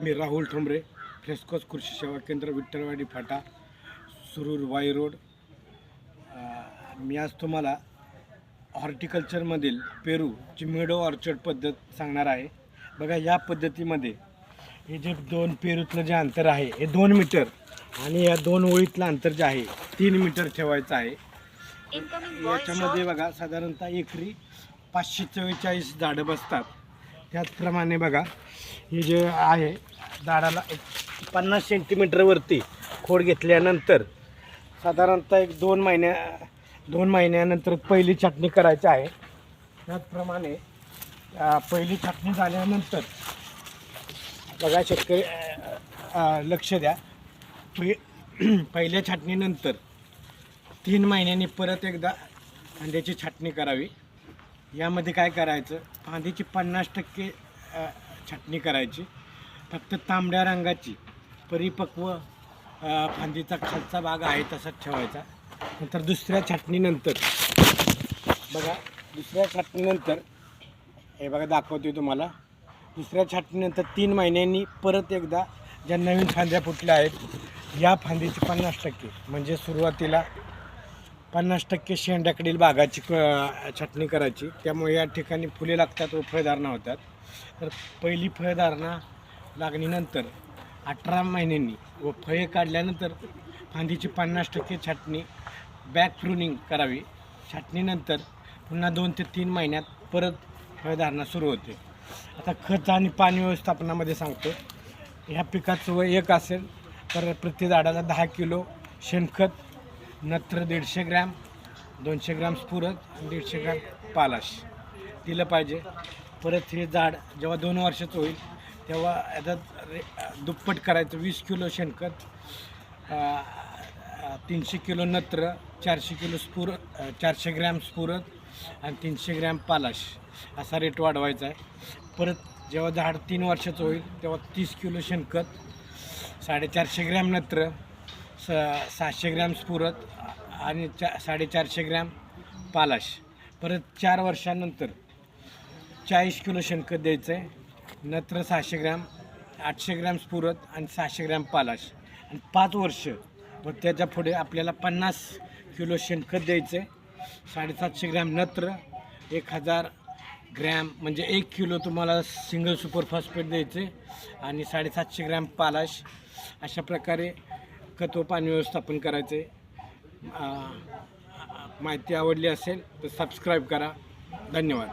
मी Rahul Thombare frescoes कृषी सेवा केंद्र विठ्ठलवाडी फाटा सुरूर वाई रोड. मी आज तुम्हाला हॉर्टिकल्चरमधील पेरू चिमेडो ऑर्चर्ड पद्धत सांगणार आहे. बघा या पद्धतीमध्ये हे जे दोन पेरूतलं जे अंतर आहे हे दोन मीटर आणि या दोन ओळीतलं अंतर जे आहे तीन मीटर ठेवायचं आहे. याच्यामध्ये बघा साधारणतः एकरी पाचशे चव्वेचाळीस झाडं बसतात. त्याचप्रमाणे बघा हे जे आहे झाडाला एक पन्नास सेंटीमीटरवरती खोड घेतल्यानंतर साधारणतः एक दोन महिन्या दोन महिन्यानंतर पहिली छाटणी करायची आहे. त्याचप्रमाणे पहिली छाटणी झाल्यानंतर बघा शेतकरी लक्ष द्या. पहि- पहिल्या छाटणीनंतर तीन महिन्यांनी परत एकदा कांद्याची छाटणी करावी. यामध्ये काय करायचं? फांदीची पन्नास टक्के छाटणी करायची. फक्त तांबड्या रंगाची. परिपक्व फांदीचा खालचा भाग आहे तसाच ठेवायचा. नंतर दुसऱ्या छाटणीनंतर बघा दुसऱ्या छाटणीनंतर हे बघा दाखवते तुम्हाला. दुसऱ्या छाटणीनंतर तीन महिन्यांनी परत एकदा ज्या नवीन फांद्या फुटल्या आहेत या फांदीचे पन्नास टक्के. म्हणजे सुरुवातीला पन्नास टक्के शेंड्याकडील भागाची क- छाटणी करायची. त्यामुळे या ठिकाणी फुले लागतात व फळधारणा होतात. तर पहिली फळधारणा लागणीनंतर अठरा महिन्यांनी व फळे काढल्यानंतर फांदीची पन्नास टक्के छाटणी बॅक प्रुनिंग करावी. छाटणीनंतर पुन्हा दोन ते तीन महिन्यात परत फळधारणा सुरू होते. आता खत आणि पाणी व्यवस्थापनामध्ये सांगतो. ह्या पिकाचं वय एक असेल तर प्रति झाडाला दहा किलो शेणखत नत्र दीडशे ग्रॅम दोनशे ग्रॅम स्फुरत आणि दीडशे ग्रॅम पालाश. दिलं पाहिजे. परत हे झाड जेव्हा दोन वर्षाचं होईल तेव्हा याच्यात रे दुप्पट करायचं. वीस किलो शेणखत तीनशे किलो नत्र चारशे किलो स्फुर चारशे ग्रॅम स्फुरत आणि तीनशे ग्रॅम पालाश. असा रेट वाढवायचा आहे. परत जेव्हा झाड तीन वर्षाचं होईल तेव्हा तीस किलो शेणखत साडेचारशे ग्रॅम नत्र स सहाशे ग्रॅम स्फुरत आणि चा साडेचारशे ग्रॅम पालाश. परत चार वर्षानंतर चाळीस किलो शेणखत द्यायचं आहे. नत्र सहाशे ग्रॅम आठशे ग्रॅम स्फुरत आणि सहाशे ग्रॅम पालाश. आणि पाच वर्ष व त्याच्या पुढे आपल्याला पन्नास किलो शेणखत द्यायचं आहे साडेसातशे ग्रॅम नत्र एक हजार ग्रॅम म्हणजे एक किलो तुम्हाला सिंगल सुपर फॉस्फेट द्यायचे आणि साडेसातशे ग्रॅम पालाश. अशा प्रकारे खत व पाणी व्यवस्थापन करायचे माहिती आवडली असेल तर सबस्क्राईब करा. धन्यवाद.